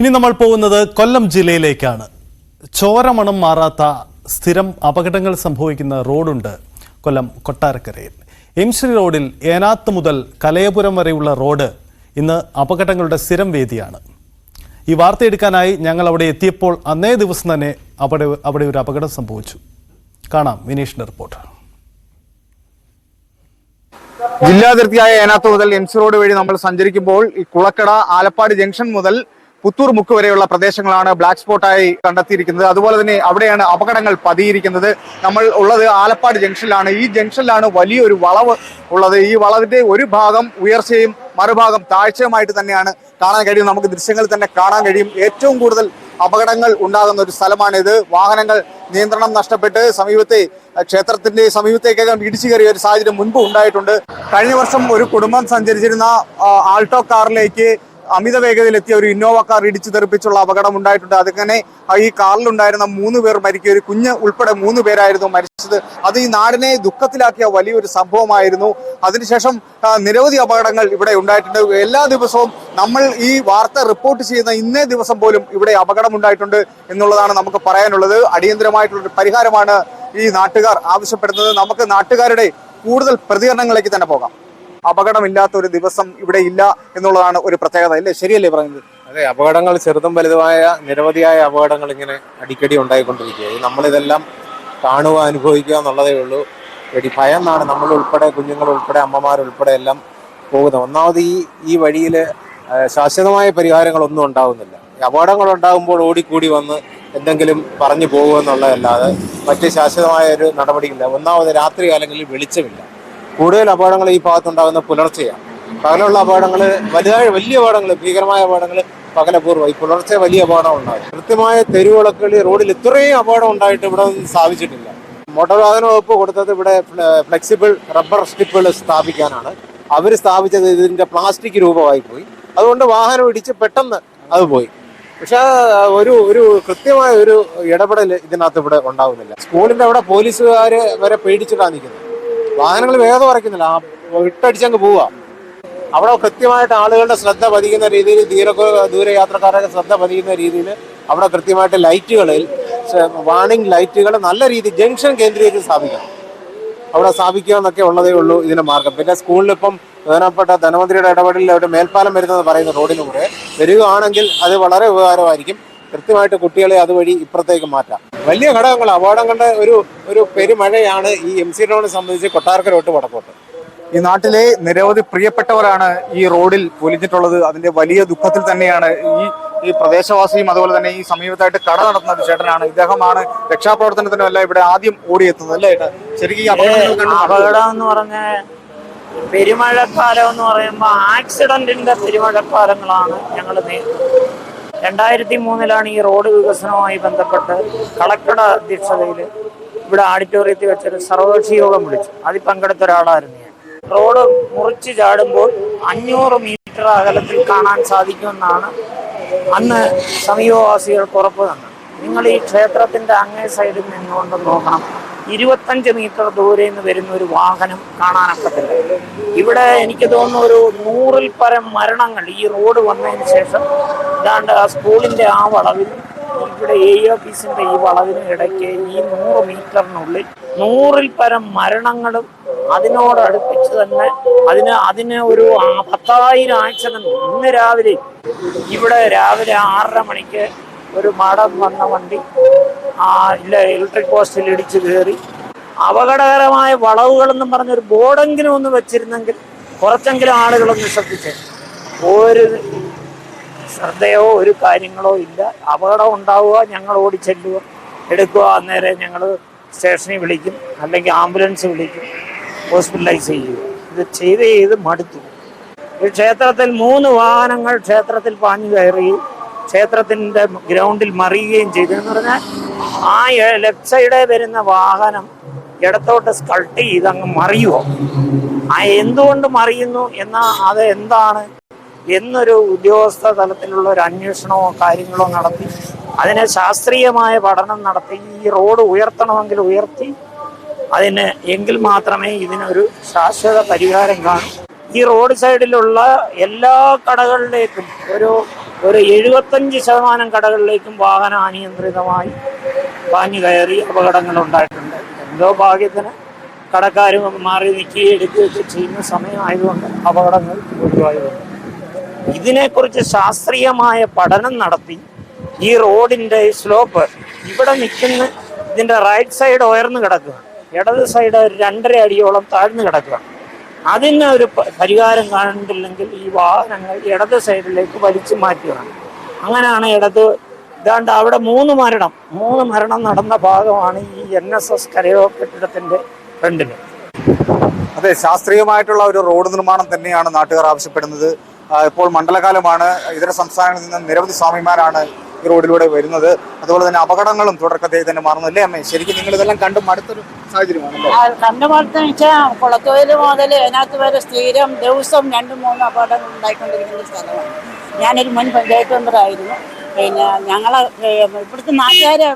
ഇനി നമ്മൾ പോകുന്നത് കൊല്ലം ജില്ലയിലേക്കാണ്. ചോരമണം മാറാത്ത സ്ഥിരം അപകടങ്ങൾ സംഭവിക്കുന്ന റോഡുണ്ട് കൊല്ലം കൊട്ടാരക്കരയിൽ. എംശ്രീ റോഡിൽ ഏനാത്ത് മുതൽ കലയപുരം വരെയുള്ള റോഡ് ഇന്ന് അപകടങ്ങളുടെ സ്ഥിരം വേദിയാണ്. ഈ വാർത്തയെടുക്കാനായി ഞങ്ങൾ അവിടെ എത്തിയപ്പോൾ അന്നേ ദിവസം തന്നെ അവിടെ അവിടെ ഒരു അപകടം സംഭവിച്ചു. കാണാം വിനീഷിന്റെ റിപ്പോർട്ട്. ജില്ലാതിർത്തിയായ ഏനാത്ത് മുതൽ എംസി റോഡ് വഴി നമ്മൾ സഞ്ചരിക്കുമ്പോൾ ഈ കുളക്കട ആലപ്പാട് ജംഗ്ഷൻ മുതൽ പുത്തൂർ മുക്ക് വരെയുള്ള പ്രദേശങ്ങളാണ് ബ്ലാക്ക് സ്പോട്ടായി കണ്ടെത്തിയിരിക്കുന്നത്. അതുപോലെ തന്നെ അവിടെയാണ് അപകടങ്ങൾ പതിയിരിക്കുന്നത്. നമ്മൾ ഉള്ളത് ആലപ്പാട് ജംഗ്ഷനിലാണ്. ഈ ജംഗ്ഷനിലാണ് വലിയൊരു വളവ് ഉള്ളത്. ഈ വളവിന്റെ ഒരു ഭാഗം ഉയർച്ചയും മറുഭാഗം താഴ്ചയുമായിട്ട് തന്നെയാണ് കാണാൻ കഴിയും നമുക്ക് ദൃശ്യങ്ങളിൽ തന്നെ കാണാൻ കഴിയും. ഏറ്റവും കൂടുതൽ അപകടങ്ങൾ ഉണ്ടാകുന്ന ഒരു സ്ഥലമാണിത്. വാഹനങ്ങൾ നിയന്ത്രണം നഷ്ടപ്പെട്ട് സമീപത്തെ ക്ഷേത്രത്തിന്റെ സമീപത്തേക്കകം ഇടിച്ചു കയറിയ ഒരു സാഹചര്യം മുൻപ് ഉണ്ടായിട്ടുണ്ട്. കഴിഞ്ഞ വർഷം ഒരു കുടുംബം സഞ്ചരിച്ചിരുന്ന ആൾട്ടോ കാറിലേക്ക് അമിത വേഗതയിൽ എത്തിയ ഒരു ഇന്നോവ കാർ ഇടിച്ചു തെറിപ്പിച്ചുള്ള അപകടം ഉണ്ടായിട്ടുണ്ട്. അതിങ്ങനെ ഈ കാറിലുണ്ടായിരുന്ന മൂന്ന് പേർ മരിക്കുക ഒരു കുഞ്ഞ് ഉൾപ്പെടെ മൂന്ന് പേരായിരുന്നു മരിച്ചത്. അത് ഈ നാടിനെ ദുഃഖത്തിലാക്കിയ വലിയൊരു സംഭവമായിരുന്നു. അതിനുശേഷം നിരവധി അപകടങ്ങൾ ഇവിടെ ഉണ്ടായിട്ടുണ്ട്. എല്ലാ ദിവസവും നമ്മൾ ഈ വാർത്ത റിപ്പോർട്ട് ചെയ്യുന്ന ഇന്നേ ദിവസം പോലും ഇവിടെ അപകടം ഉണ്ടായിട്ടുണ്ട് എന്നുള്ളതാണ് നമുക്ക് പറയാനുള്ളത്. അടിയന്തരമായിട്ടുള്ള പരിഹാരമാണ് ഈ നാട്ടുകാർ ആവശ്യപ്പെടുന്നത്. നമുക്ക് നാട്ടുകാരുടെ കൂടുതൽ പ്രതികരണങ്ങളിലേക്ക് തന്നെ പോകാം. അപകടമില്ലാത്ത ഒരു ദിവസം ഇവിടെ ഇല്ല എന്നുള്ളതാണ് ഒരു പ്രത്യേകത. അല്ലേ? ശരിയല്ലേ പറയുന്നത് അതെ അപകടങ്ങൾ ചെറുതും വലുതുമായ നിരവധിയായ അപകടങ്ങൾ ഇങ്ങനെ അടിക്കടി ഉണ്ടായിക്കൊണ്ടിരിക്കുകയാണ് നമ്മളിതെല്ലാം കാണുക അനുഭവിക്കുക എന്നുള്ളതേ ഉള്ളൂ. ഒരു ഭയം എന്നാണ് നമ്മൾ ഉൾപ്പെടെ കുഞ്ഞുങ്ങൾ ഉൾപ്പെടെ അമ്മമാരുൾപ്പെടെ എല്ലാം പോകുന്നത്. ഒന്നാമത് ഈ ഈ വഴിയിൽ ശാശ്വതമായ പരിഹാരങ്ങളൊന്നും ഉണ്ടാകുന്നില്ല അപകടങ്ങൾ ഉണ്ടാകുമ്പോൾ ഓടിക്കൂടി വന്ന് എന്തെങ്കിലും പറഞ്ഞു പോകുമെന്നുള്ളതല്ലാതെ മറ്റ് ശാശ്വതമായ ഒരു നടപടിയില്ല. ഒന്നാമത് രാത്രി കാലങ്ങളിൽ വെളിച്ചമില്ല. കൂടുതൽ അപകടങ്ങൾ ഈ ഭാഗത്തുണ്ടാകുന്ന പുലർച്ചെയാണ്. പകലുള്ള അപകടങ്ങൾ വലുതായ വലിയ അപകടങ്ങൾ ഭീകരമായ അപകടങ്ങൾ പകലപൂർവം ഈ പുലർച്ചെ വലിയ അപകടം ഉണ്ടായി കൃത്യമായ തെരുവിളക്കുകളിൽ റോഡിൽ ഇത്രയും അപകടം ഉണ്ടായിട്ട് ഇവിടെ ഒന്നും സ്ഥാപിച്ചിട്ടില്ല മോട്ടോർ വാഹന വകുപ്പ് കൊടുത്തത് ഇവിടെ ഫ്ലെക്സിബിൾ റബ്ബർ സ്റ്റിപ്പുകൾ സ്ഥാപിക്കാനാണ്. അവർ സ്ഥാപിച്ചത് ഇതിന്റെ പ്ലാസ്റ്റിക് രൂപമായി പോയി. അതുകൊണ്ട് വാഹനം ഇടിച്ച് പെട്ടെന്ന് അത് പോയി. പക്ഷേ ഒരു ഒരു കൃത്യമായ ഒരു ഇടപെടൽ ഇതിനകത്ത് ഇവിടെ ഉണ്ടാകുന്നില്ല സ്കൂളിന്റെ അവിടെ പോലീസുകാർ വരെ പേടിച്ചിട്ടാണ് നിൽക്കുന്നത്. വാഹനങ്ങൾ വേഗം കുറയ്ക്കുന്നില്ല ഇട്ടടിച്ചങ്ങ് പോവുക. അവിടെ കൃത്യമായിട്ട് ആളുകളുടെ ശ്രദ്ധ പതിക്കുന്ന രീതിയിൽ ദൂര ദൂരയാത്രക്കാരുടെ ശ്രദ്ധ പതിക്കുന്ന രീതിയിൽ അവിടെ കൃത്യമായിട്ട് ലൈറ്റുകളിൽ വാണിംഗ് ലൈറ്റുകൾ നല്ല രീതിയിൽ ജംഗ്ഷൻ കേന്ദ്രീകരിച്ച് സ്ഥാപിക്കണം അവിടെ സ്ഥാപിക്കുക എന്നൊക്കെ ഉള്ളതേ ഉള്ളൂ ഇതിന്റെ മാർഗം. പിന്നെ സ്കൂളിലിപ്പം പ്രധാനപ്പെട്ട ധനമന്ത്രിയുടെ ഇടപെടലിൽ അവരുടെ മേൽപ്പാലം വരുന്നതെന്ന് പറയുന്ന റോഡിലൂടെ വരികയാണെങ്കിൽ അത് വളരെ ഉപകാരമായിരിക്കും. കൃത്യമായിട്ട് കുട്ടികളെ അതുവഴി ഇപ്പുറത്തേക്ക് മാറ്റാം. വലിയ ഘടകങ്ങൾ കണ്ട ഒരു ഒരു പെരുമഴയാണ് ഈ എം സി റോഡിനെ സംബന്ധിച്ച് കൊട്ടാരക്കരോട്ട് വടക്കോട്ട്. ഈ നാട്ടിലെ നിരവധി പ്രിയപ്പെട്ടവരാണ് ഈ റോഡിൽ പൊലിഞ്ഞിട്ടുള്ളത്. അതിന്റെ വലിയ ദുഃഖത്തിൽ തന്നെയാണ് ഈ ഈ പ്രദേശവാസിയും അതുപോലെ തന്നെ ഈ സമീപത്തായിട്ട് കട നടത്തുന്ന ഒരു ചേട്ടനാണ്. ഇദ്ദേഹമാണ് രക്ഷാപ്രവർത്തനത്തിനല്ല ഇവിടെ ആദ്യം ഓടിയെത്തുന്നത് അല്ലേ ഏട്ടാ? ശരിക്കും ഈ അപകടം അപകടം എന്ന് പറഞ്ഞ പെരുമഴക്കാലം എന്ന് പറയുമ്പോൾ ആക്സിഡന്റിന്റെ പെരുമഴക്കാലങ്ങളാണ് ഞങ്ങൾ നേരിടുന്നത്. രണ്ടായിരത്തി മൂന്നിലാണ് ഈ റോഡ് വികസനവുമായി ബന്ധപ്പെട്ട് കളക്ടറുടെ അധ്യക്ഷതയിൽ ഇവിടെ ഓഡിറ്റോറിയത്തിൽ വെച്ചൊരു സർവകക്ഷി യോഗം വിളിച്ചു. അതിൽ പങ്കെടുത്ത ഒരാളായിരുന്നു ഞാൻ. റോഡ് മുറിച്ച് ചാടുമ്പോൾ അഞ്ഞൂറ് മീറ്റർ അകലത്തിൽ കാണാൻ സാധിക്കുമെന്നാണ് അന്ന് സമീപവാസികൾക്ക് ഉറപ്പ് തന്നത്. നിങ്ങൾ ഈ ക്ഷേത്രത്തിന്റെ അങ്ങേ സൈഡിൽ നിന്നുകൊണ്ട് നോക്കണം. ഇരുപത്തഞ്ച് മീറ്റർ ദൂരെ നിന്ന് വരുന്ന ഒരു വാഹനം കാണാനൊക്കത്തില്ല ഇവിടെ എനിക്ക് തോന്നുന്നു ഒരു നൂറിൽ പരം മരണങ്ങൾ ഈ റോഡ് വന്നതിന് ശേഷം ഇതാണ്ട് ആ സ്കൂളിന്റെ ആ വളവിൽ ഇവിടെ എ ഓഫീസിന്റെ ഈ വളവിന് ഇടയ്ക്ക് ഈ നൂറ് മീറ്ററിനുള്ളിൽ നൂറിൽ പരം മരണങ്ങളും അതിനോടടുപ്പിച്ച് തന്നെ അതിന് അതിന് ഒരു പത്തായിരം ആക്സിഡന്റ് ഇന്ന് രാവിലെ ഇവിടെ രാവിലെ ആറര മണിക്ക് ഒരു മടം വന്ന വണ്ടി ആ ഇല്ല ഇലക്ട്രിക് പോസ്റ്റിൽ ഇടിച്ച് കയറി. അപകടകരമായ വളവുകളെന്നും പറഞ്ഞൊരു ബോർഡെങ്കിലും ഒന്ന് വെച്ചിരുന്നെങ്കിൽ കുറച്ചെങ്കിലും ആളുകളൊന്ന് ശ്രദ്ധിച്ചേ. ഒരു ശ്രദ്ധയോ ഒരു കാര്യങ്ങളോ ഇല്ല. അപകടം ഉണ്ടാവുക ഞങ്ങൾ ഓടിച്ചെല്ലുക എടുക്കുക അന്നേരം ഞങ്ങൾ സ്റ്റേഷനിൽ വിളിക്കും. അല്ലെങ്കിൽ ആംബുലൻസ് വിളിക്കും. ഹോസ്പിറ്റലൈസ് ചെയ്യുക. ഇത് ചെയ്ത് ചെയ്ത് മടുത്തു. ഈ ക്ഷേത്രത്തിൽ മൂന്ന് വാഹനങ്ങൾ ക്ഷേത്രത്തിൽ പാഞ്ഞു കയറുകയും ക്ഷേത്രത്തിന്റെ ഗ്രൗണ്ടിൽ മറിയുകയും ചെയ്തു. എന്ന് പറഞ്ഞാൽ ആ ലെഫ്റ്റ് സൈഡേ വരുന്ന വാഹനം ഇടത്തോട്ട് സ്കൾട്ട് ചെയ്ത് അങ്ങ് മറിയുമോ ആ എന്തുകൊണ്ട് മറിയുന്നു? എന്നാ അത് എന്താണ്? എന്നൊരു ഉദ്യോഗസ്ഥ തലത്തിലുള്ള ഒരു അന്വേഷണമോ കാര്യങ്ങളോ നടത്തി അതിനെ ശാസ്ത്രീയമായ പഠനം നടത്തി ഈ റോഡ് ഉയർത്തണമെങ്കിൽ ഉയർത്തി അതിന് എങ്കിൽ മാത്രമേ ഇതിനൊരു ശാശ്വത പരിഹാരം കാണൂ. ഈ റോഡ് സൈഡിലുള്ള എല്ലാ കടകളിലേക്കും ഒരു ഒരു എഴുപത്തഞ്ച് ശതമാനം കടകളിലേക്കും വാഹനം അനിയന്ത്രിതമായി പാഞ്ഞു കയറി അപകടങ്ങൾ ഉണ്ടായിട്ടുണ്ട്. എന്തോ ഭാഗ്യത്തിന് കടക്കാരും മാറി നിൽക്കുകയും എടുക്കുകയൊക്കെ ചെയ്യുന്ന സമയമായതുകൊണ്ട് അപകടങ്ങൾ ഒഴിവായതുകൊണ്ട് ഇതിനെക്കുറിച്ച് ശാസ്ത്രീയമായ പഠനം നടത്തി ഈ റോഡിന്റെ സ്ലോപ്പ് ഇവിടെ നിൽക്കുന്ന ഇതിന്റെ റൈറ്റ് സൈഡ് ഉയർന്നു കിടക്കുക. ഇടത് സൈഡ് രണ്ടര അടിയോളം താഴ്ന്നു കിടക്കുക. അതിന് ഒരു പരിഹാരം കാണുന്നില്ലെങ്കിൽ ഈ വാഹനങ്ങൾ ഇടത് സൈഡിലേക്ക് വലിച്ചു മാറ്റുകയാണ്. അങ്ങനെയാണ് ഇടത് ഇതാണ്ട് അവിടെ മൂന്ന് മരണം. മൂന്ന് മരണം നടന്ന ഭാഗമാണ് ഈ എൻ എസ് എസ് കരയോ കെട്ടിടത്തിന്റെ ഫ്രണ്ടിൽ അതെ ശാസ്ത്രീയമായിട്ടുള്ള ഒരു റോഡ് നിർമ്മാണം തന്നെയാണ് നാട്ടുകാർ ആവശ്യപ്പെടുന്നത്. ഇപ്പോൾ മണ്ഡലകാലമാണ്. ഇതര സംസ്ഥാനങ്ങളിൽ നിന്ന് നിരവധി സ്വാമിമാരാണ് ഈ റോഡിലൂടെ വരുന്നത്. അതുപോലെ തന്നെ അപകടങ്ങളും തുടക്കത്തെ തന്നെ മാറുന്നു. അല്ലേ അമ്മേ? ശരിക്കും നിങ്ങൾ ഇതെല്ലാം കണ്ടും അടുത്തൊരു സാഹചര്യമാണ് കണ്ടു കണ്ടുപാടത്തെന്ന് വെച്ചാൽ കുളത്തോയിൽ മുതൽ അതിനകത്ത് വരെ സ്ഥിരം ദിവസം രണ്ടും മൂന്നും അപകടങ്ങൾ ഉണ്ടായിക്കൊണ്ടിരിക്കുന്ന സ്ഥലമാണ്. ഞാനൊരു മുൻ പഞ്ചായത്ത് മെമ്പറായിരുന്നു പിന്നെ ഞങ്ങളെ ഇവിടുത്തെ നാട്ടുകാരെ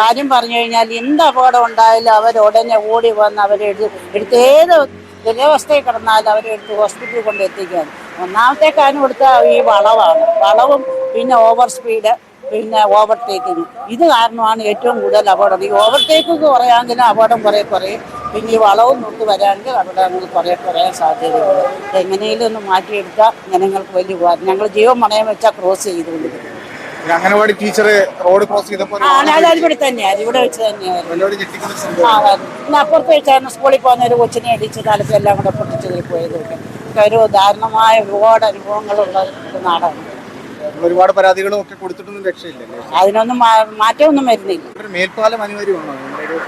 കാര്യം പറഞ്ഞു കഴിഞ്ഞാൽ എന്ത് അപകടം ഉണ്ടായാലും അവർ ഉടനെ ഓടി വന്ന് അവരെ എടുത്ത് എടുത്ത് ഏത് ദുരവസ്ഥയിൽ കിടന്നാൽ അവരെ എടുത്ത് ഹോസ്പിറ്റലിൽ കൊണ്ട് എത്തിക്കുകയാണ് ഒന്നാമത്തെ കാര്യം കൊടുത്ത ഈ വളവാണ്. വളവും പിന്നെ ഓവർ സ്പീഡ് പിന്നെ ഓവർടേക്കിങ് ഇത് കാരണമാണ് ഏറ്റവും കൂടുതൽ അപകടം. ഈ ഓവർടേക്ക് കുറയാമെങ്കിലും അപകടം കുറേ കുറയും. പിന്നെ ഈ വളവും നോക്കി വരാമെങ്കിൽ അപകടങ്ങൾ കുറേ കുറയാൻ സാധ്യതയുണ്ട്. എങ്ങനെയും ഒന്ന് മാറ്റിയെടുത്താൽ ജനങ്ങൾക്ക് വലിയ ഉപകാരം. ഞങ്ങൾ ജീവൻ മണയം വെച്ചാൽ ക്രോസ് ചെയ്തുകൊണ്ടിരിക്കും. അംഗനവാടി ടീച്ചറെ റോഡ് ക്രോസ് ചെയ്തപ്പോൾ ഇവിടെ തന്നെയായിരുന്നു ഇവിടെ വെച്ച് തന്നെയായിരുന്നു ആ പിന്നെ അപ്പുറത്ത് വെച്ചായിരുന്നു സ്കൂളിൽ പോകുന്ന ഒരു കൊച്ചിനെ അടിച്ച് തലത്തിൽ എല്ലാം കൂടെ പൊട്ടിച്ചതിൽ പോയതൊക്കെ ഒരു ദാരുണമായ ഒരുപാട് അനുഭവങ്ങളുള്ള ഒരു നാടാണ്. ഒരുപാട് പരാതികളും ഒക്കെ കൊടുത്തിട്ടൊന്നും രക്ഷയില്ല അതിനൊന്നും മാറ്റമൊന്നും വരുന്നില്ല. മേൽപ്പാലം അനിവാര്യമാണോ?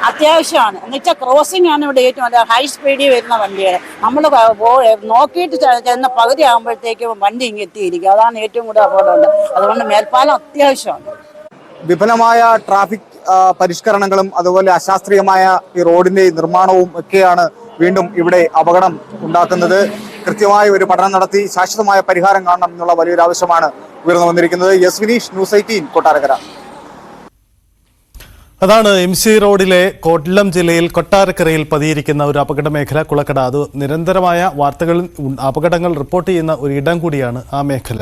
അത്യാവശ്യമാണ്. എന്നുവെച്ചാൽ ക്രോസിംഗ് ആണ് ഇവിടെ ഏറ്റവും നല്ല ഹൈ സ്പീഡിൽ വരുന്ന വണ്ടികൾ നമ്മൾ നോക്കിയിട്ട് ചെന്ന പകുതി ആകുമ്പോഴത്തേക്കും വണ്ടി ഇങ്ങ് എത്തിയിരിക്കും. അതാണ് ഏറ്റവും കൂടുതൽ അപകടമുണ്ട് അതുകൊണ്ട് മേൽപ്പാലം അത്യാവശ്യമാണ്. വിപുലമായ ട്രാഫിക് പരിഷ്കരണങ്ങളും അതുപോലെ അശാസ്ത്രീയമായ ഈ റോഡിന്റെ നിർമ്മാണവും ഒക്കെയാണ് വീണ്ടും ഇവിടെ അപകടം ഉണ്ടാക്കുന്നത്. കൃത്യമായ ഒരു പഠനം നടത്തി ശാശ്വതമായ പരിഹാരം കാണണം എന്നുള്ള വലിയൊരു ആവശ്യമാണ് ഉയർന്നു വന്നിരിക്കുന്നത്. Yes Vineesh news eighteen Kottarakkara. അതാണ് എം സി റോഡിലെ കൊല്ലം ജില്ലയിൽ കൊട്ടാരക്കരയിൽ പതിയിരിക്കുന്ന ഒരു അപകട മേഖല കുളക്കട. അത് നിരന്തരമായ വാർത്തകളിൽ അപകടങ്ങൾ റിപ്പോർട്ട് ചെയ്യുന്ന ഒരു ഇടം കൂടിയാണ് ആ മേഖല.